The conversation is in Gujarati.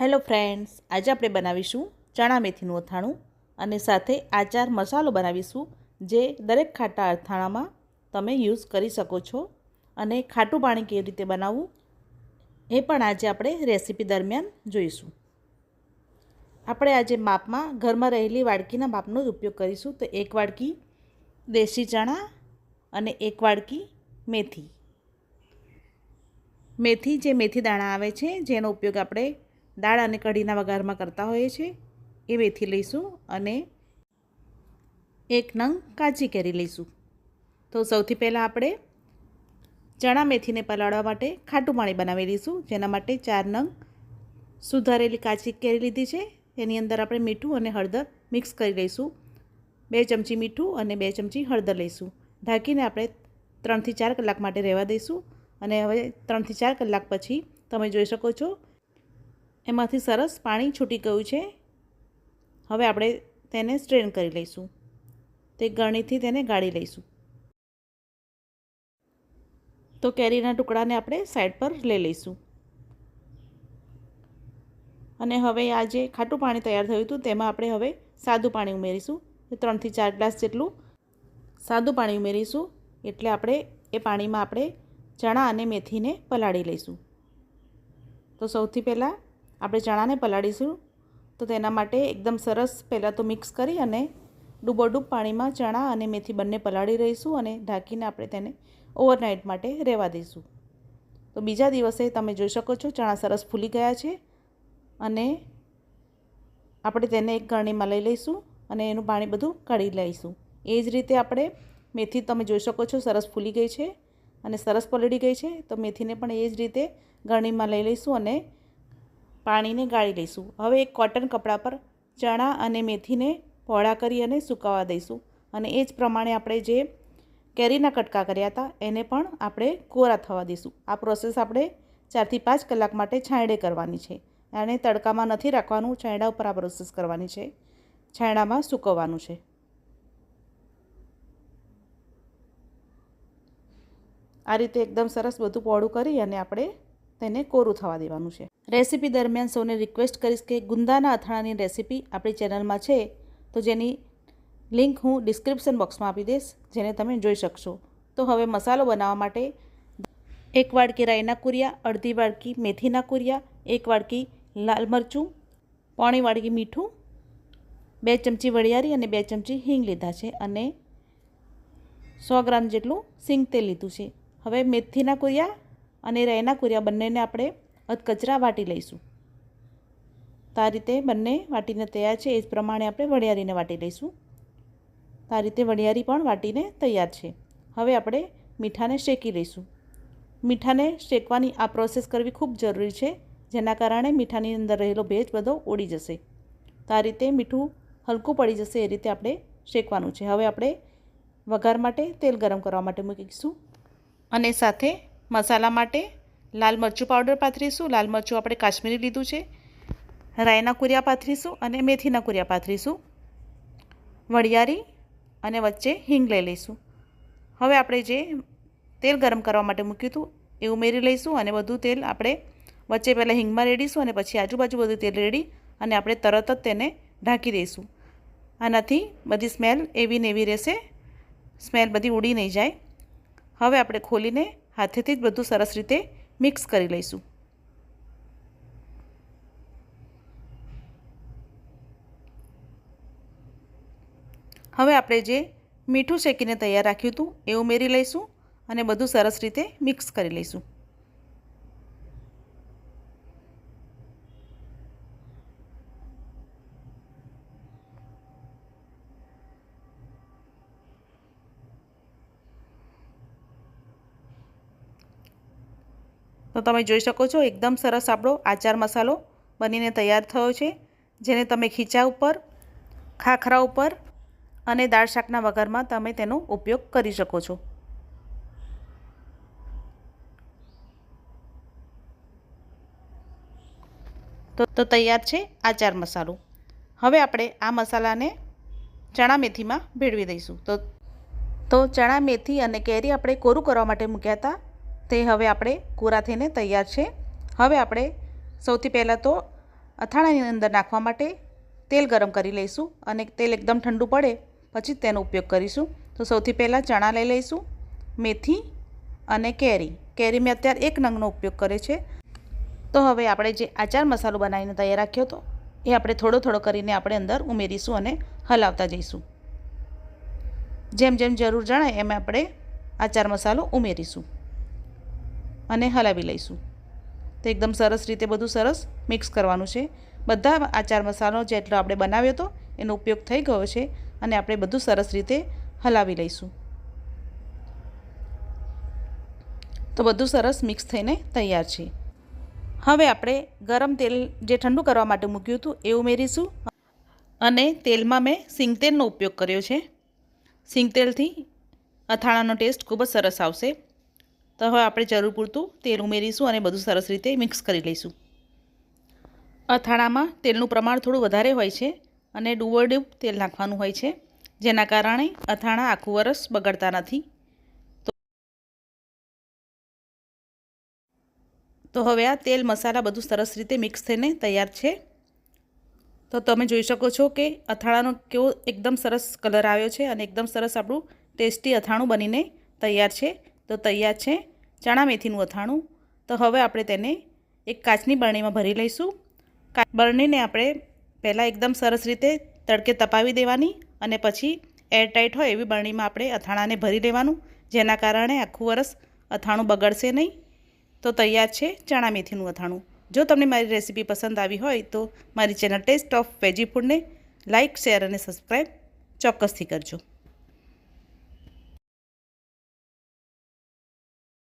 હેલો ફ્રેન્ડ્સ, આજે આપણે બનાવીશું ચણા મેથીનું અથાણું અને સાથે આચાર મસાલો બનાવીશું જે દરેક ખાટા અથાણામાં તમે યુઝ કરી શકો છો અને ખાટું પાણી કેવી રીતે બનાવવું એ પણ આજે આપણે રેસીપી દરમિયાન જોઈશું. આપણે આજે માપમાં ઘરમાં રહેલી વાડકીના માપનો જ ઉપયોગ કરીશું. તો એક વાડકી દેશી ચણા અને એક વાડકી મેથી. મેથી જે મેથી દાણા આવે છે, જેનો ઉપયોગ આપણે દાળ અને કઢીના વઘારમાં કરતા હોઈએ છીએ. એ મેથી લઈશું અને એક નંગ કાચી કેરી લઈશું. તો સૌથી પહેલાં આપણે ચણા મેથીને પલાળવા માટે ખાટું પાણી બનાવી લઈશું જેના માટે ચાર નંગ સુધારેલી કાચી કેરી લીધી છે. એની અંદર આપણે મીઠું અને હળદર મિક્સ કરી લઈશું. બે ચમચી મીઠું અને બે ચમચી હળદર લઈશું. ઢાંકીને આપણે ત્રણથી ચાર કલાક માટે રહેવા દઈશું. અને હવે ત્રણથી ચાર કલાક પછી તમે જોઈ શકો છો એમાંથી સરસ પાણી છૂટી ગયું છે. હવે આપણે તેને સ્ટ્રેન કરી લઈશું. તે ગરણીથી તેને ગાળી લઈશું. તો કેરીના ટુકડાને આપણે સાઈડ પર લઈ લઈશું. અને હવે આ જે ખાટું પાણી તૈયાર થયું હતું, તેમાં આપણે હવે સાદું પાણી ઉમેરીશું. ત્રણથી ચાર ગ્લાસ જેટલું સાદું પાણી ઉમેરીશું. એટલે આપણે એ પાણીમાં આપણે ચણા અને મેથીને પલાળી લઈશું. તો સૌથી પહેલાં આપણે ચણાને પલાળીશું. તો તેના માટે એકદમ સરસ પહેલાં તો મિક્સ કરી અને ડૂબોડૂબ પાણીમાં ચણા અને મેથી બંને પલાળી રહીશું અને ઢાંકીને આપણે તેને ઓવરનાઇટ માટે રહેવા દઈશું. તો બીજા દિવસે તમે જોઈ શકો છો ચણા સરસ ફૂલી ગયા છે અને આપણે તેને એક ગરણીમાં લઈ લઈશું અને એનું પાણી બધું કાઢી લઈશું. એ જ રીતે આપણે મેથી તમે જોઈ શકો છો સરસ ફૂલી ગઈ છે અને સરસ પલળી ગઈ છે. તો મેથીને પણ એ જ રીતે ગરણીમાં લઈ લઈશું અને પાણીને ગાળી લઈશું. હવે એક કોટન કપડા પર ચણા અને મેથીને પહોળા કરી અને સુકાવા દઈશું. અને એ જ પ્રમાણે આપણે જે કેરીના કટકા કર્યા હતા, એને પણ આપણે કોરા થવા દઈશું. આ પ્રોસેસ આપણે ચારથી પાંચ કલાક માટે છાંયડે કરવાની છે. અને તડકામાં નથી રાખવાનું, છાંયડા ઉપર આ પ્રોસેસ કરવાની છે. છાંયડામાં સૂકવવાનું છે. આ રીતે એકદમ સરસ બધું પહોળું કરી અને આપણે તેને કોરું થવા દેવાનું છે. રેસીપી દરમિયાન સૌને રિક્વેસ્ટ કરીશ કે ગુંદાના અથાણાની રેસીપી આપણી ચેનલમાં છે તો જેની લિંક હું ડિસ્ક્રિપ્શન બોક્સમાં આપી દઈશ, જેને તમે જોઈ શકશો. તો હવે મસાલો બનાવવા માટે એક વાડકી રાઈના કુરિયા, અડધી વાડકી મેથીના કુરિયા, એક વાડકી લાલ મરચું, પોણી વાડકી મીઠું, બે ચમચી વરિયાળી અને બે ચમચી હિંગ લીધા છે અને સો ગ્રામ જેટલું સિંગ તેલ લીધું છે. હવે મેથીના કુરિયા અને રૈના કુરિયા બંનેને આપણે અધકચરા વાટી લઈશું. તો આ રીતે બંને વાટીને તૈયાર છે. એ જ પ્રમાણે આપણે વડિયારીને વાટી લઈશું. તો આ રીતે વડિયારી પણ વાટીને તૈયાર છે. હવે આપણે મીઠાને શેકી લઈશું. મીઠાને શેકવાની આ પ્રોસેસ કરવી ખૂબ જરૂરી છે, જેના કારણે મીઠાની અંદર રહેલો ભેજ બધો ઓડી જશે. તો આ રીતે મીઠું હલકું પડી જશે, એ રીતે આપણે શેકવાનું છે. હવે આપણે વઘાર માટે તેલ ગરમ કરવા માટે મૂકીશું. અને સાથે મસાલા માટે લાલ મરચું પાવડર પાથરીશું. લાલ મરચું આપણે કાશ્મીરી લીધું છે. રાયના કુરિયા પાથરીશું અને મેથીના કુરિયા પાથરીશું. વડિયારી અને વચ્ચે હિંગ લઈ લઈશું. હવે આપણે જે તેલ ગરમ કરવા માટે મૂક્યું હતું એ ઉમેરી લઈશું અને બધું તેલ આપણે વચ્ચે પહેલાં હિંગમાં રેડીશું અને પછી આજુબાજુ બધું તેલ રેડી અને આપણે તરત જ તેને ઢાંકી દઈશું. આનાથી બધી સ્મેલ એવી ને એવી રહેશે. સ્મેલ બધી ઉડી નહીં જાય. હવે આપણે ખોલીને હાથેથી જ બધું સરસ રીતે મિક્સ કરી લઈશું. હવે આપણે જે મીઠું શેકીને તૈયાર રાખ્યું હતું એ ઉમેરી લઈશું અને બધું સરસ રીતે મિક્સ કરી લઈશું. તો તમે જોઈ શકો છો, એકદમ સરસ આપણો આચાર મસાલો બનીને તૈયાર થયો છે, જેને તમે ખીચા ઉપર, ખાખરા ઉપર અને દાળ શાકના વઘારમાં તમે તેનો ઉપયોગ કરી શકો છો. તો તો તૈયાર છે આચાર મસાલો. હવે આપણે આ મસાલાને ચણા મેથીમાં ભેળવી દઈશું. તો તો ચણા મેથી અને કેરી આપણે કોરું કરવા માટે મૂક્યા હતા તે હવે આપણે કોરા થઈને તૈયાર છે. હવે આપણે સૌથી પહેલાં તો અથાણાની અંદર નાખવા માટે તેલ ગરમ કરી લઈશું અને તેલ એકદમ ઠંડુ પડે પછી તેનો ઉપયોગ કરીશું. તો સૌથી પહેલાં ચણા લઈ લઈશું, મેથી અને કેરી. કેરી મેં અત્યારે એક નંગનો ઉપયોગ કર્યો છે. તો હવે આપણે જે આચાર મસાલો બનાવીને તૈયાર રાખ્યો હતો, એ આપણે થોડો થોડો કરીને આપણે અંદર ઉમેરીશું અને હલાવતા જઈશું. જેમ જેમ જરૂર જણાય એમ આપણે આચાર મસાલો ઉમેરીશું. અને હલાવી લઈશું. તો એકદમ સરસ રીતે બધું સરસ મિક્સ કરવાનું છે. બધા આચાર મસાલો જેટલો આપણે બનાવ્યો હતો એનો ઉપયોગ થઈ ગયો છે અને આપણે બધું સરસ રીતે હલાવી લઈશું. તો બધું સરસ મિક્સ થઈને તૈયાર છે. હવે આપણે ગરમ તેલ જે ઠંડુ કરવા માટે મૂક્યું હતું એ ઉમેરીશું. અને તેલમાં મેં સિંગતેલનો ઉપયોગ કર્યો છે. સિંગતેલથી અથાણાનો ટેસ્ટ ખૂબ જ સરસ આવશે. તો હવે આપણે જરૂર પૂરતું તેલ ઉમેરીશું અને બધું સરસ રીતે મિક્સ કરી લઈશું. અથાણામાં તેલનું પ્રમાણ થોડું વધારે હોય છે અને ડુવરડ્યુબ તેલ નાખવાનું હોય છે, જેના કારણે અથાણા આખું વરસ બગડતા નથી. તો હવે આ તેલ મસાલા બધું સરસ રીતે મિક્સ થઈને તૈયાર છે. તો તમે જોઈ શકો છો કે અથાણાનો કેવો એકદમ સરસ કલર આવ્યો છે અને એકદમ સરસ આપણું ટેસ્ટી અથાણું બનીને તૈયાર છે. તો તૈયાર છે ચણા મેથીનું અથાણું. તો હવે આપણે તેને એક કાચની બરણીમાં ભરી લઈશું. બરણીને આપણે પહેલાં એકદમ સરસ રીતે તડકે તપાવી દેવાની અને પછી એરટાઈટ હોય એવી બરણીમાં આપણે અથાણાને ભરી લેવાનું જેના કારણે આખું વરસ અથાણું બગડશે નહીં. તો તૈયાર છે ચણા મેથીનું અથાણું. જો તમને મારી રેસીપી પસંદ આવી હોય તો મારી ચેનલ ટેસ્ટ ઓફ વેજી ફૂડને લાઇક શેર અને સબસ્ક્રાઈબ ચોક્કસથી કરજો.